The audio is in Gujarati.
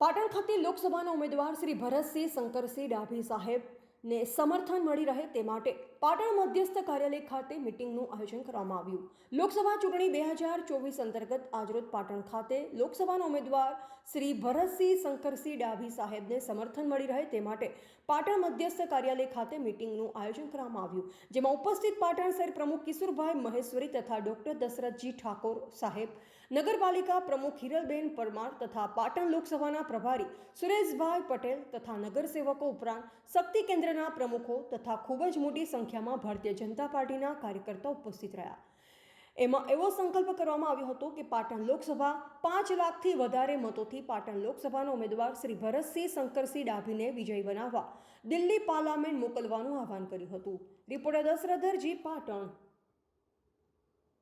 પાટણ ખાતે લોકસભાના ઉમેદવાર શ્રી ભરતસિંહ શંકરસિંહ ડાભી સાહેબને સમર્થન મળી રહે તે માટે પાટણ મધ્યસ્થ કાર્યાલય ખાતે મિટિંગનું આયોજન કરવામાં આવ્યું. લોકસભા ચૂંટણી બે હજાર ચોવીસ અંતર્ગત આજરોજ પાટણ ખાતે લોકસભાના ઉમેદવાર શ્રી ભરતસિંહ શંકરસિંહ ડાભી સાહેબને સમર્થન મળી રહે તે માટે પાટણ મધ્યસ્થ કાર્યાલય ખાતે મિટિંગનું આયોજન કરવામાં આવ્યું, જેમાં ઉપસ્થિત પાટણ શહેર પ્રમુખ કિશોરભાઈ મહેશ્વરી તથા ડોક્ટર દશરથજી ઠાકોર સાહેબ, નગરપાલિકા પ્રમુખ હિરલબેન પરમાર તથા પાટણ લોકસભાના પ્રભારી સુરેશભાઈ પટેલ તથા નગરસેવકો ઉપરાંત શક્તિ કેન્દ્રના પ્રમુખો તથા ખૂબ જ મોટી સંખ્યામાં ભારતીય જનતા પાર્ટીના કાર્યકર્તા ઉપસ્થિત રહ્યા. એમાં એવો સંકલ્પ કરવામાં આવ્યો હતો કે પાટણ લોકસભા પાંચ લાખથી વધારે મતોથી પાટણ લોકસભાના ઉમેદવાર શ્રી ભરતસિંહ શંકરસિંહ ડાભીને વિજય બનાવવા દિલ્હી પાર્લામેન્ટ મોકલવાનું આહવાન કર્યું હતું. રિપોર્ટર દશરથરજી પાટણ.